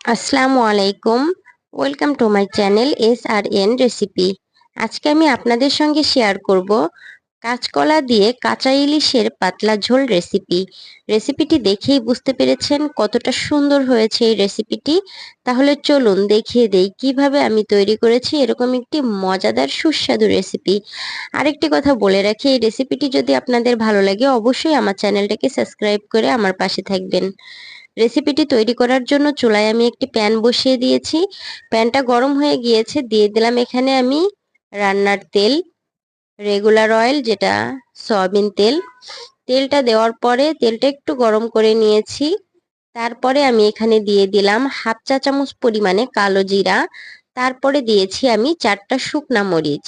আসসালামু আলাইকুম। Welcome to my channel S R N recipe আজকে আমি আপনাদের সঙ্গে শেয়ার করব কাঁচকলা দিয়ে কাঁচা ইলিশের পাতলা ঝোল রেসিপি রেসিপিটি দেখেই বুঝতে পেরেছেন কতটা সুন্দর হয়েছে এই রেসিপিটি তাহলে চলুন দেখিয়ে দেই কীভাবে আমি তৈরি করেছি এরকম একটি মজাদার সুস্বাদু রেসিপি আরেকটি কথা বলে রাখি, এই রেসিপিটি যদি আপনাদের ভালো লাগে অবশ্যই আমার চ্যানেলটাকে সাবস্ক্রাইব করে আমার পাশে থাকবেন। রেসিপিটি তৈরি করার জন্য চুলায় আমি একটি প্যান বসিয়ে দিয়েছি। প্যানটা গরম হয়ে গিয়েছে, দিয়ে দিলাম এখানে আমি রান্নার তেল রেগুলার অয়েল যেটা সয়াবিন তেল। তেলটা দেওয়ার পরে তেলটা একটু গরম করে নিয়েছি। তারপরে আমি এখানে দিয়ে দিলাম হাফ চা চামচ পরিমাণে কালো জিরা। তারপরে দিয়েছি আমি চারটা শুকনা মরিচ।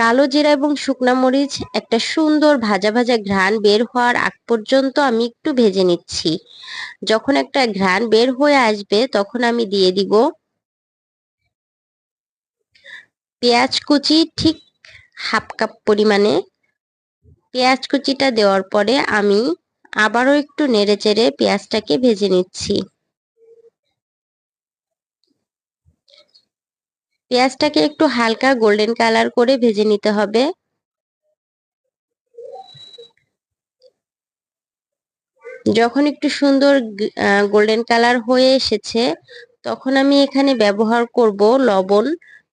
কালো জিরা এবং শুকনা মরিচ, একটা সুন্দর ভাজা ভাজা ঘ্রাণ বের হওয়ার আগ পর্যন্ত আমি একটু ভেজে নিচ্ছি। যখন একটা ঘ্রাণ বের হয়ে আসবে, তখন আমি দিয়ে দিব পেঁয়াজ কুচি, ঠিক হাফ কাপ পরিমাণে। পেঁয়াজ কুচিটা দেওয়ার পরে আমি আবারও একটু নেড়ে চেড়ে পেঁয়াজটাকে ভেজে নিচ্ছি। পেঁয়াজটাকে একটু হালকা গোল্ডেন কালার করে ভেজে নিতে হবে। যখন একটু সুন্দর গোল্ডেন কালার হয়ে এসেছে, তখন আমি এখানে ব্যবহার করব লবণ।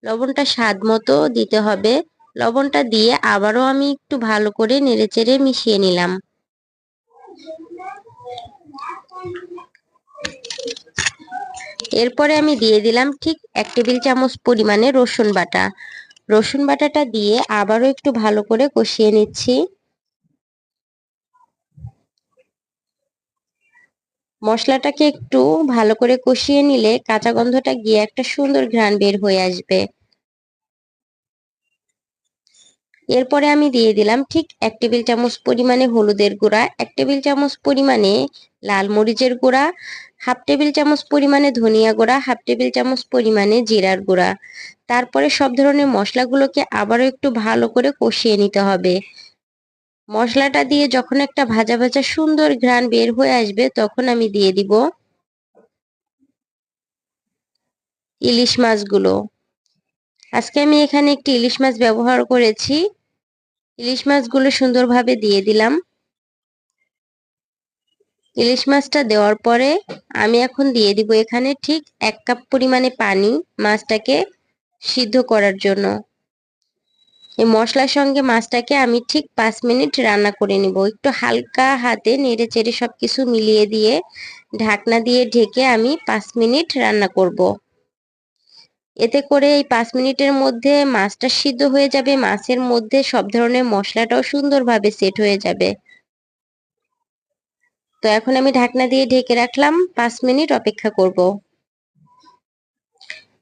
লবণটা স্বাদ মতো দিতে হবে। লবণটা দিয়ে আবারও আমি একটু ভালো করে নেড়েচেড়ে মিশিয়ে নিলাম। এরপরে আমি দিয়ে দিলাম ঠিক এক টেবিল চামচ পরিমাণে রসুন বাটা। রসুন বাটাটা দিয়ে আবারও একটু ভালো করে কষিয়ে নিচ্ছি। মশলাটাকে একটু ভালো করে কষিয়ে নিলে কাঁচা গন্ধটা গিয়ে একটা সুন্দর ঘ্রাণ বের হয়ে আসবে। এরপরে আমি দিয়ে দিলাম ঠিক এক টেবিল চামচ পরিমাণে হলুদের গুঁড়া, এক টেবিল চামচ পরিমাণে লাল মরিচের গুঁড়া, হাফ টেবিল চামচ পরিমাণে ধনিয়া গুঁড়া, হাফ টেবিল চামচ পরিমাণে জিরার গুঁড়া। তারপরে সব ধরনের মশলাগুলোকে আবারও একটু ভালো করে কষিয়ে নিতে হবে। মশলাটা দিয়ে যখন একটা ভাজা ভাজা সুন্দর ঘ্রাণ বের হয়ে আসবে, তখন আমি দিয়ে দিব ইলিশ মাছগুলো। আজকে আমি এখানে একটি ইলিশ মাছ ব্যবহার করেছি। ইলিশ মাছগুলো সুন্দরভাবে দিয়ে দিলাম। ইলিশ মাছটা দেওয়ার পরে আমি এখন দিয়ে দিব এখানে ঠিক এক কাপ পরিমাণে পানি মাছটাকে সিদ্ধ করার জন্য। এই মশলার সঙ্গে মাছটাকে আমি ঠিক পাঁচ মিনিট রান্না করে নিব। একটু হালকা হাতে নেড়ে চেড়ে সব কিছু মিলিয়ে দিয়ে ঢাকনা দিয়ে ঢেকে আমি পাঁচ মিনিট রান্না করব। এতে করে এই পাঁচ মিনিটের মধ্যে মাছটা সিদ্ধ হয়ে যাবে। মাছের মধ্যে সব ধরনের মশলাটাও সুন্দরভাবে সেট হয়ে যাবে। তো এখন আমি ঢাকনা দিয়ে ঢেকে রাখলাম। পাঁচ মিনিট অপেক্ষা করব।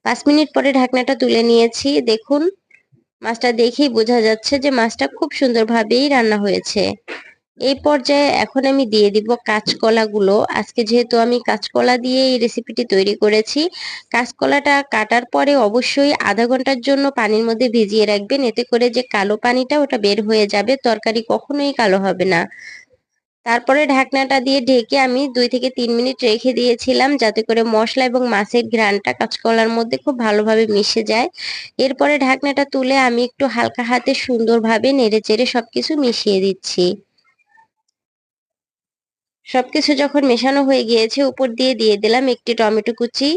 পাঁচ মিনিট পরে ঢাকনাটা তুলে নিয়েছি। দেখুন, মাছটা দেখেই বোঝা যাচ্ছে যে মাছটা খুব সুন্দরভাবেই রান্না হয়েছে। এই পর্যায়ে এখন আমি দিয়ে দিব কাঁচকলাগুলো। আজকে যেহেতু আমি কাঁচকলা দিয়ে এই রেসিপিটি তৈরি করেছি, কাঁচকলাটা কাটার পরে অবশ্যই আধা ঘণ্টার জন্য পানির মধ্যে ভিজিয়ে রাখবেন। এতে করে যে কালো পানিটা ওটা বের হয়ে যাবে, তরকারি কখনোই কালো হবে না। তারপরে ঢাকনাটা দিয়ে ঢেকে আমি দুই থেকে তিন মিনিট রেখে দিয়েছিলাম, যাতে করে মশলা এবং মাছের ঘ্রানটা কাঁচকলার মধ্যে খুব ভালোভাবে মিশে যায়। এরপরে ঢাকনাটা তুলে আমি একটু হালকা হাতে সুন্দরভাবে নেড়ে চেড়ে সবকিছু মিশিয়ে দিচ্ছি। সবকিছু যখন মেশানো হয়ে গিয়েছে, উপর দিয়ে দিয়ে দিলাম একটি টমেটো কুচি।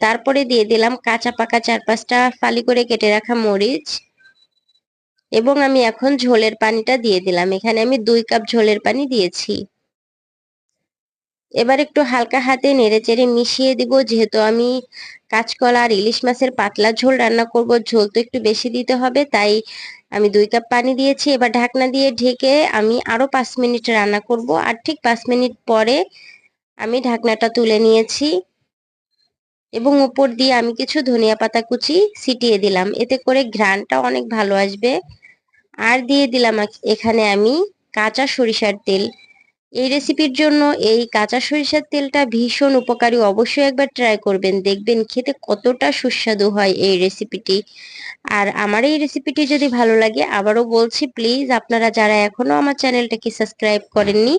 তারপরে দিয়ে দিলাম কাঁচা পাকা চার পাঁচটা ফালি করে কেটে রাখা মরিচ। এবং আমি এখন ঝোলের পানিটা দিয়ে দিলাম। এখানে আমি দুই কাপ ঝোলের পানি দিয়েছি। এবার একটু হালকা হাতে নেড়ে চেড়ে মিশিয়ে দিব, যেহেতু আমি কাঁচকলা আর ইলিশ মাছের পাতলা ঝোল রান্না করব, ঝোল তো একটু বেশি দিতে হবে, তাই আমি দুই কাপ পানি দিয়েছি। এবার ঢাকনা দিয়ে ঢেকে আমি আরও পাঁচ মিনিট রান্না করব, আর ঠিক পাঁচ মিনিট পরে আমি ঢাকনাটা তুলে নিয়েছি এবং উপর দিয়ে আমি কিছু ধনিয়া পাতা কুচি ছিটিয়ে দিলাম, এতে করে ঘ্রানটা অনেক ভালো আসবে। আর দিয়ে দিলাম এখানে আমি কাঁচা সরিষার তেল। এই রেসিপির জন্য এই কাঁচা সরিষার তেলটা ভীষণ উপকারী, অবশ্যই একবার ট্রাই করবেন। দেখবেন খেতে কতটা সুস্বাদু হয় এই রেসিপিটি আর আমার এই রেসিপিটি যদি ভালো লাগে, আবারও বলছি প্লিজ আপনারা যারা এখনও আমার চ্যানেলটাকে সাবস্ক্রাইব করেননি,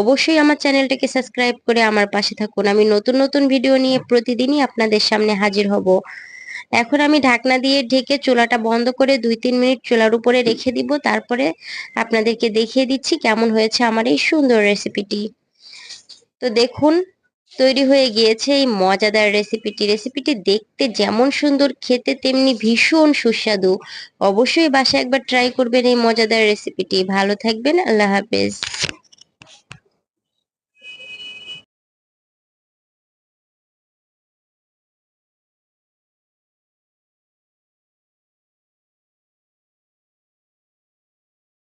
অবশ্যই আমার চ্যানেলটাকে সাবস্ক্রাইব করে আমার পাশে থাকুন। আমি নতুন নতুন ভিডিও নিয়ে প্রতিদিনই আপনাদের সামনে হাজির হব। এখন আমি ঢাকনা দিয়ে ঢেকে চুলাটা বন্ধ করে দুই তিন মিনিট চুলার উপরে রেখে দিব। তারপরে আপনাদেরকে দেখিয়ে দিচ্ছি কেমন হয়েছে আমার এই সুন্দর রেসিপিটি তো দেখুন, তৈরি হয়ে গিয়েছে এই মজাদার রেসিপিটি রেসিপিটি দেখতে যেমন সুন্দর, খেতে তেমনি ভীষণ সুস্বাদু। অবশ্যই বাসায় একবার ট্রাই করবেন এই মজাদার রেসিপিটি ভালো থাকবেন, আল্লাহ হাফেজ।